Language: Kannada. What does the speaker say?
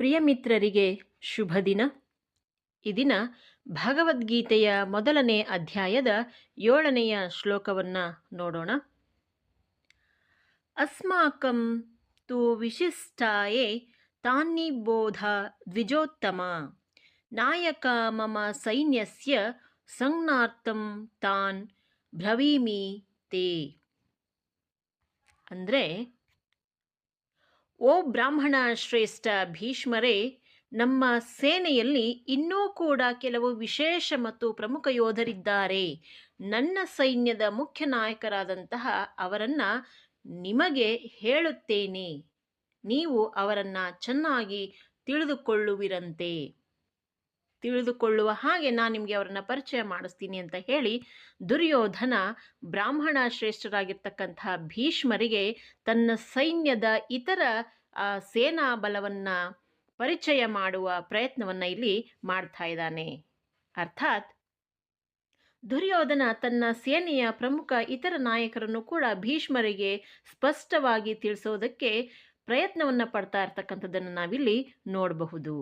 ಪ್ರಿಯ ಮಿತ್ರರಿಗೆ ಶುಭ ದಿನ. ಈ ದಿನ ಭಗವದ್ಗೀತೆಯ ಮೊದಲನೇ ಅಧ್ಯಾಯದ ಏಳನೆಯ ಶ್ಲೋಕವನ್ನು ನೋಡೋಣ. ಅಸ್ಮಾಕಂ ತು ವಿಶಿಷ್ಟಾಯೇ ತಾನ್ನಿಬೋಧ ದ್ವಿಜೋತ್ತಮ. ನಾಯಕ ಮಮ ಸೈನ್ಯಸ್ಯ ಸಂಜ್ಞಾರ್ಥಂ ತಾನ್ ಬ್ರವೀಮಿ ತೇ. ಅಂದರೆ ಓ ಬ್ರಾಹ್ಮಣ ಶ್ರೇಷ್ಠ ಭೀಷ್ಮರೇ, ನಮ್ಮ ಸೇನೆಯಲ್ಲಿ ಇನ್ನೂ ಕೂಡ ಕೆಲವು ವಿಶೇಷ ಮತ್ತು ಪ್ರಮುಖ ಯೋಧರಿದ್ದಾರೆ. ನನ್ನ ಸೈನ್ಯದ ಮುಖ್ಯ ನಾಯಕರಾದಂತಹ ಅವರನ್ನು ನಿಮಗೆ ಹೇಳುತ್ತೇನೆ. ನೀವು ಅವರನ್ನು ಚೆನ್ನಾಗಿ ತಿಳಿದುಕೊಳ್ಳುವಿರಂತೆ. ತಿಳಿದುಕೊಳ್ಳುವ ಹಾಗೆ ನಾನು ನಿಮಗೆ ಅವರನ್ನು ಪರಿಚಯ ಮಾಡಿಸ್ತೀನಿ ಅಂತ ಹೇಳಿ ದುರ್ಯೋಧನ ಬ್ರಾಹ್ಮಣ ಶ್ರೇಷ್ಠರಾಗಿರ್ತಕ್ಕಂತಹ ಭೀಷ್ಮರಿಗೆ ತನ್ನ ಸೈನ್ಯದ ಇತರ ಸೇನಾ ಬಲವನ್ನು ಪರಿಚಯ ಮಾಡುವ ಪ್ರಯತ್ನವನ್ನು ಇಲ್ಲಿ ಮಾಡ್ತಾ ಇದ್ದಾನೆ. ಅರ್ಥಾತ್ ದುರ್ಯೋಧನ ತನ್ನ ಸೇನೆಯ ಪ್ರಮುಖ ಇತರ ನಾಯಕರನ್ನು ಕೂಡ ಭೀಷ್ಮರಿಗೆ ಸ್ಪಷ್ಟವಾಗಿ ತಿಳಿಸೋದಕ್ಕೆ ಪ್ರಯತ್ನವನ್ನು ಪಡ್ತಾ ಇರ್ತಕ್ಕಂಥದ್ದನ್ನು ನಾವಿಲ್ಲಿ ನೋಡಬಹುದು.